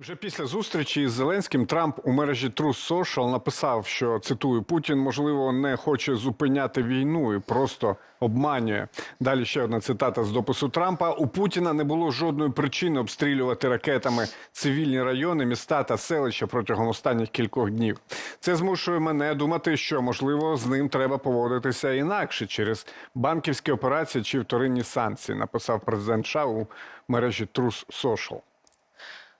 Вже після зустрічі із Зеленським Трамп у мережі Truth Social написав, що цитую Путін, можливо, не хоче зупиняти війну і просто обманює. Далі ще одна цитата з допису Трампа: у Путіна не було жодної причини обстрілювати ракетами цивільні райони, міста та селища протягом останніх кількох днів. Це змушує мене думати, що можливо з ним треба поводитися інакше через банківські операції чи вторинні санкції. Написав президент США у мережі Truth Social.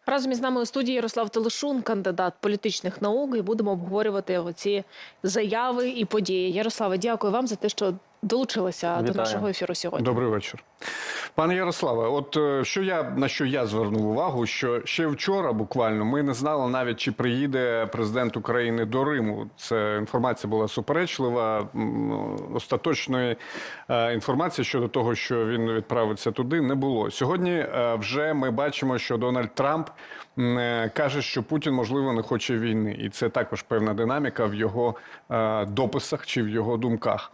Разом із нами у студії Ярослав Телешун, кандидат політичних наук, і будемо обговорювати оці заяви і події. Ярославе, дякую вам за те, що долучилися до нашого ефіру сьогодні. Добрий вечір, пане Ярославе. От е, що я на що я звернув увагу, що ще вчора буквально ми не знали навіть чи приїде президент України до Риму. Це інформація була суперечлива. Остаточної е, інформації щодо того, що він відправиться туди, не було. Сьогодні е, вже ми бачимо, що Дональд Трамп каже, що Путін можливо не хоче війни, і це також певна динаміка в його е, дописах чи в його думках.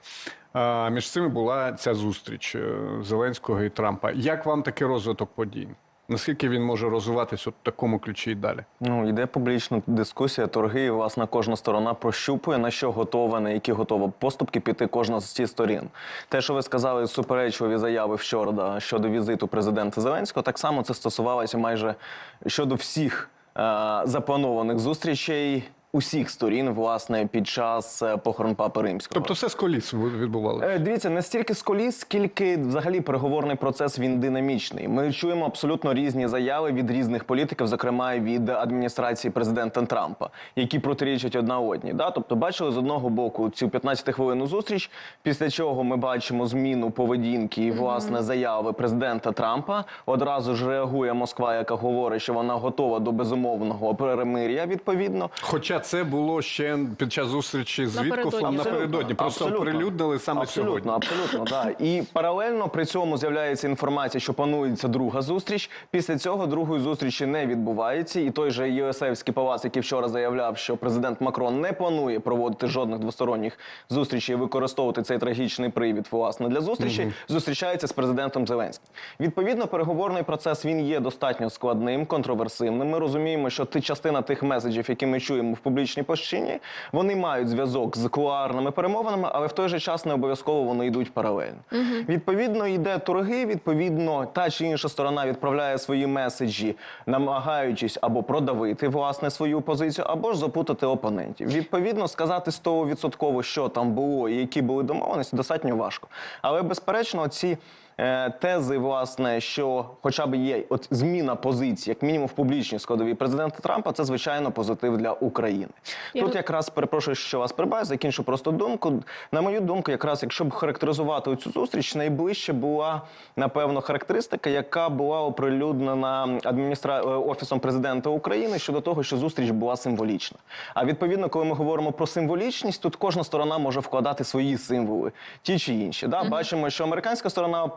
Між цими була ця зустріч е, Зеленського і Трампа. Як вам такий розвиток подій? Наскільки він може розвиватися в такому ключі і далі? Ну, йде публічна дискусія, торги, і, власне, кожна сторона прощупує, на що готова, на які готова поступки піти кожна з ці сторін. Те, що ви сказали, суперечливі заяви вчора щодо візиту президента Зеленського, так само це стосувалося майже щодо всіх е, запланованих зустрічей. Усіх сторін, власне, під час е, похорон папи римського. Тобто все з коліс відбувалося? Е, Дивіться, не стільки з коліс, скільки взагалі переговорний процес він динамічний. Ми чуємо абсолютно різні заяви від різних політиків, зокрема від адміністрації президента Трампа, які протирічать одна одній. Да? Тобто, бачили з одного боку цю 15-хвилинну зустріч, після чого ми бачимо зміну поведінки і власне заяви президента Трампа. Одразу ж реагує Москва, яка говорить, що вона готова до безумовного перемир'я. Відповідно, Хоча це було ще під час зустрічі з Напередодні. Напередодні. Просто Абсолютно. оприлюднили саме абсолютно, сьогодні. Абсолютно, да. І паралельно при цьому з'являється інформація, що планується друга зустріч. Після цього другої зустрічі не відбувається. І той же ЄСЕвський палац, який вчора заявляв, що президент Макрон не планує проводити жодних двосторонніх зустрічей і використовувати цей трагічний привід власне для зустрічі, зустрічається з президентом Зеленським. Відповідно, переговорний процес він є достатньо складним, контроверсивним. Ми розуміємо, що ти частина тих меседжів, які ми чуємо в публічній площині, вони мають зв'язок з кулуарними перемовинами, але в той же час не обов'язково вони йдуть паралельно. Відповідно, йде торги. Відповідно, та чи інша сторона відправляє свої меседжі, намагаючись або продавити власне свою позицію, або ж запутати опонентів. Відповідно, сказати 100% що там було і які були домовленості, достатньо важко. Але безперечно, ці. Е, Тези, власне, що хоча б є от зміна позиції, як мінімум в публічній складовій президента Трампа, це звичайно позитив для України. Я Тут якраз перепрошую, що вас прибаю, закінчу просто думку. На мою думку, якраз якщо б характеризувати цю зустріч, найближче була напевно характеристика, яка була оприлюднена адміністра... е, офісом президента України щодо того, що зустріч була символічна. А відповідно, коли ми говоримо про символічність, тут кожна сторона може вкладати свої символи, ті чи інші. Да? Бачимо, що американська сторона.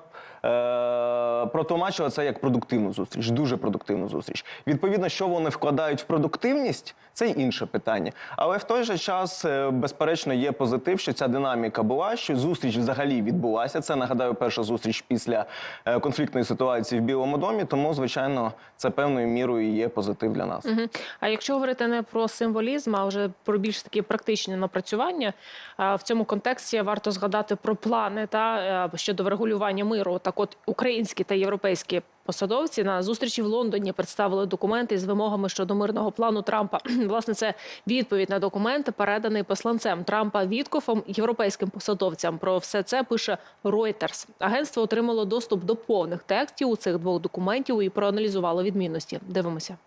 Е, протлумачила це як продуктивну зустріч, дуже продуктивну зустріч. Відповідно, що вони вкладають в продуктивність, це інше питання. Але в той же час, е, безперечно, є позитив, що ця динаміка була, що зустріч взагалі відбулася. Це нагадаю, перша зустріч після е, конфліктної ситуації в Білому домі. Тому, звичайно, це певною мірою є позитив для нас. Мгм. А якщо говорити не про символізм, а вже про більш такі практичні напрацювання, в цьому контексті варто згадати про плани та щодо врегулювання миру. Так, от українські та європейські посадовці на зустрічі в Лондоні представили документи з вимогами щодо мирного плану Трампа. Власне, це відповідь на документ, переданий посланцем Трампа Віткофом європейським посадовцям. Про все це пише Reuters. Агентство отримало доступ до повних текстів у цих двох документів і проаналізувало відмінності. Дивимося.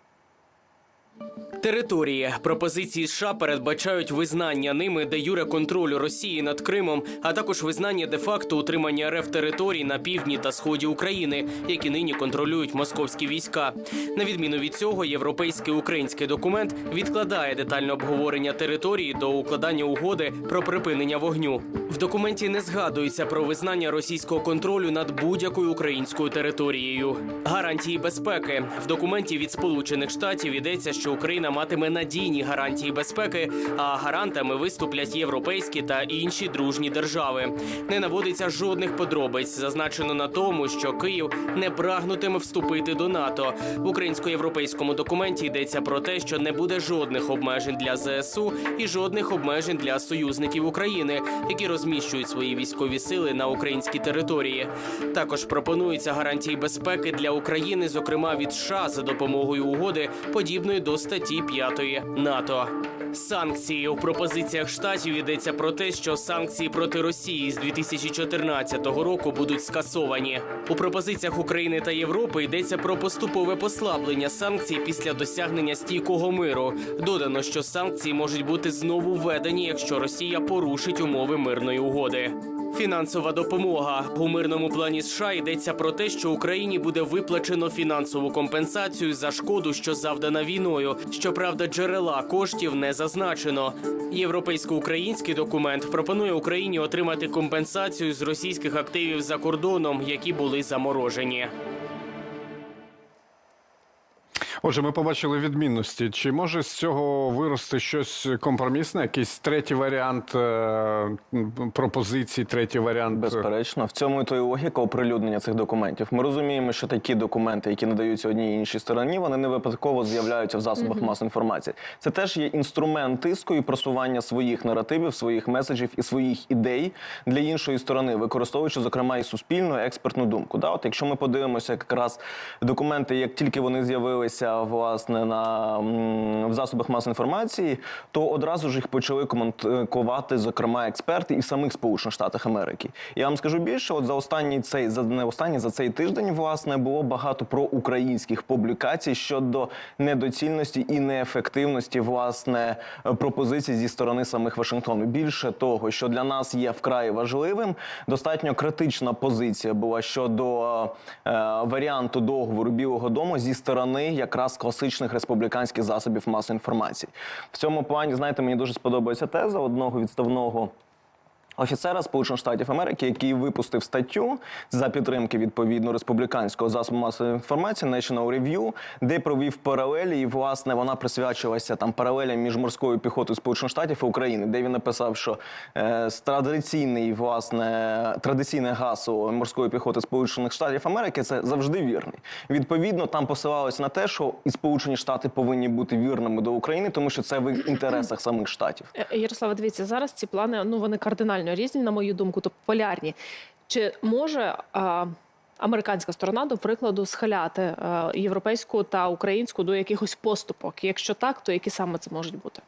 Території пропозиції США передбачають визнання ними де юре контролю Росії над Кримом, а також визнання де-факто утримання РФ територій на півдні та сході України, які нині контролюють московські війська. На відміну від цього, європейський український документ відкладає детальне обговорення території до укладання угоди про припинення вогню. В документі не згадується про визнання російського контролю над будь-якою українською територією. Гарантії безпеки в документі від Сполучених Штатів йдеться, що Україна Україна матиме надійні гарантії безпеки, а гарантами виступлять європейські та інші дружні держави. Не наводиться жодних подробиць. Зазначено на тому, що Київ не прагнутиме вступити до НАТО. В українсько-європейському документі йдеться про те, що не буде жодних обмежень для ЗСУ і жодних обмежень для союзників України, які розміщують свої військові сили на українській території. Також пропонуються гарантії безпеки для України, зокрема від США, за допомогою угоди, подібної до статті 5 НАТО. Санкції у пропозиціях штатів йдеться про те, що санкції проти Росії з 2014 року будуть скасовані. У пропозиціях України та Європи йдеться про поступове послаблення санкцій після досягнення стійкого миру. Додано, що санкції можуть бути знову введені, якщо Росія порушить умови мирної угоди. Фінансова допомога у мирному плані США йдеться про те, що Україні буде виплачено фінансову компенсацію за шкоду, що завдана війною. Щоправда, джерела коштів не зазначено. Європейсько-український документ пропонує Україні отримати компенсацію з російських активів за кордоном, які були заморожені. Отже, ми побачили відмінності. Чи може з цього вирости щось компромісне, якийсь третій варіант е, пропозицій, третій варіант? Безперечно, в цьому і то і логіка оприлюднення цих документів. Ми розуміємо, що такі документи, які надаються одній і іншій стороні, вони не випадково з'являються в засобах масової інформації. Це теж є інструмент тиску і просування своїх наративів, своїх меседжів і своїх ідей для іншої сторони, використовуючи зокрема і суспільну і експертну думку. Да, от якщо ми подивимося якраз документи, як тільки вони з'явилися власне на в засобах масової інформації, то одразу ж їх почали коментувати, зокрема, експерти і в самих Сполучених Штатах Америки. Я вам скажу більше, от за останній цей за не останній за цей тиждень, власне, було багато проукраїнських публікацій щодо недоцільності і неефективності власне пропозицій зі сторони самих Вашингтону. Більше того, що для нас є вкрай важливим, достатньо критична позиція була щодо е, варіанту договору Білого Дому зі сторони якраз класичних республіканських засобів масової інформації. В цьому плані, знаєте, мені дуже сподобається теза одного відставного. Офіцера Сполучених Штатів Америки, який випустив статтю за підтримки відповідно республіканського засобу масової інформації National Review, де провів паралелі, і власне вона присвячувалася там паралелям між морською піхотою Сполучених Штатів і України, де він написав, що е, традиційний власне традиційне гасло морської піхоти Сполучених Штатів Америки це завжди вірний. Відповідно, там посилалося на те, що і Сполучені Штати повинні бути вірними до України, тому що це в інтересах самих штатів. Е, Ярослава, дивіться, зараз ці плани ну вони кардинально різні, на мою думку, тобто полярні. Чи може а, американська сторона, до прикладу, схиляти а, європейську та українську до якихось поступок? Якщо так, то які саме це можуть бути?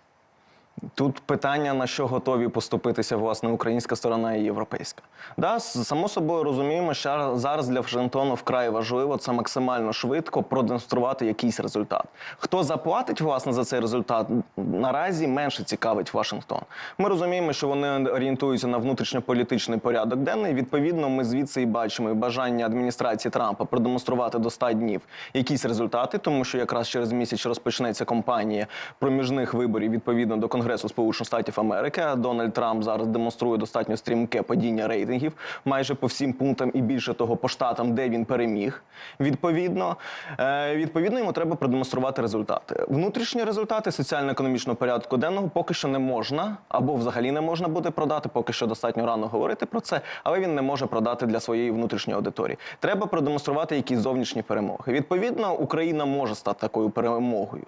Тут питання на що готові поступитися власне українська сторона і європейська. Да, само собою розуміємо, що зараз для Вашингтону вкрай важливо це максимально швидко продемонструвати якийсь результат. Хто заплатить власне за цей результат, наразі менше цікавить Вашингтон. Ми розуміємо, що вони орієнтуються на внутрішньополітичний порядок денний. Відповідно, ми звідси і бачимо і бажання адміністрації Трампа продемонструвати до 100 днів якісь результати, тому що якраз через місяць розпочнеться кампанія проміжних виборів відповідно до Конгресу Сполучених Штатів Америки. Дональд Трамп зараз демонструє достатньо стрімке падіння рейтингів майже по всім пунктам і більше того по штатам, де він переміг. Відповідно, Е, відповідно, йому треба продемонструвати результати. Внутрішні результати соціально-економічного порядку денного поки що не можна або взагалі не можна буде продати. Поки що достатньо рано говорити про це, але він не може продати для своєї внутрішньої аудиторії. Треба продемонструвати якісь зовнішні перемоги. Відповідно, Україна може стати такою перемогою.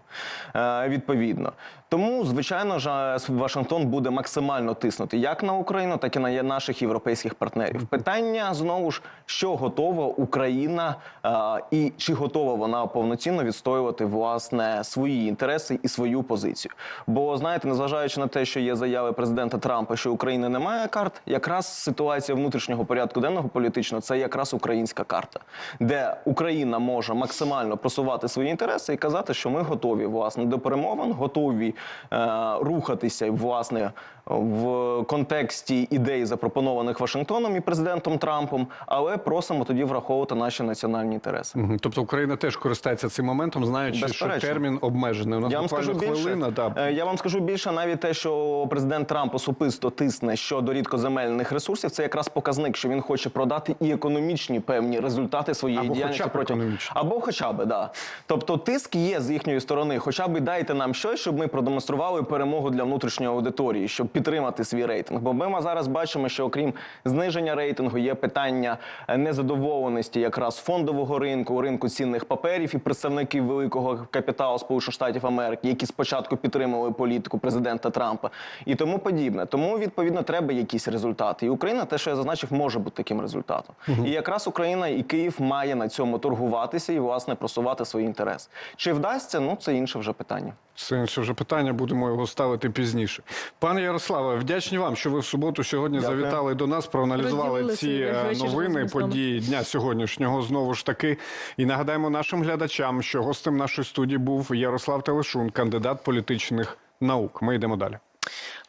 Е, відповідно, тому звичайно е, Вашингтон буде максимально тиснути як на Україну, так і на наших європейських партнерів. Питання знову ж що готова Україна е, і чи готова вона повноцінно відстоювати власне свої інтереси і свою позицію. Бо знаєте, незважаючи на те, що є заяви президента Трампа, що України немає карт, якраз ситуація внутрішнього порядку денного політичного це якраз українська карта, де Україна може максимально просувати свої інтереси і казати, що ми готові власне до перемовин, готові е, рухати. Рухатися власне в контексті ідей, запропонованих Вашингтоном і президентом Трампом, але просимо тоді враховувати наші національні інтереси. Мгм. Тобто Україна теж користається цим моментом, знаючи, що термін обмежений. У нас Я вам скажу більше. хвилина. Да. Е, Я вам скажу більше, навіть те, що президент Трамп особисто тисне щодо рідкоземельних ресурсів, це якраз показник, що він хоче продати і економічні певні результати своєї Або діяльності хоча протягом- або хоча б да. Тобто тиск є з їхньої сторони. Хоча б дайте нам щось, щоб ми продемонстрували перемогу для внутрішньої аудиторії, щоб підтримати свій рейтинг. Бо ми зараз бачимо, що окрім зниження рейтингу є питання е, незадоволеності якраз фондового ринку, ринку цінних паперів і представників великого капіталу Сполучених Штатів Америки, які спочатку підтримували політику президента Трампа і тому подібне. Тому відповідно треба якісь результати. І Україна, те, що я зазначив, може бути таким результатом. І якраз Україна і Київ має на цьому торгуватися і власне просувати свої інтереси. Чи вдасться? Ну це інше вже питання. Це інше вже питання, будемо його ставити пізніше. Пане Ярославе, вдячні вам, що ви в суботу сьогодні Дякую. завітали до нас, проаналізували ці е, новини, події дня сьогоднішнього знову ж таки. І нагадаємо нашим глядачам, що гостем нашої студії був Ярослав Телешун, кандидат політичних наук. Ми йдемо далі.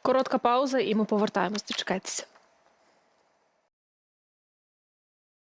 Коротка пауза, і ми повертаємось. Дочекайтеся.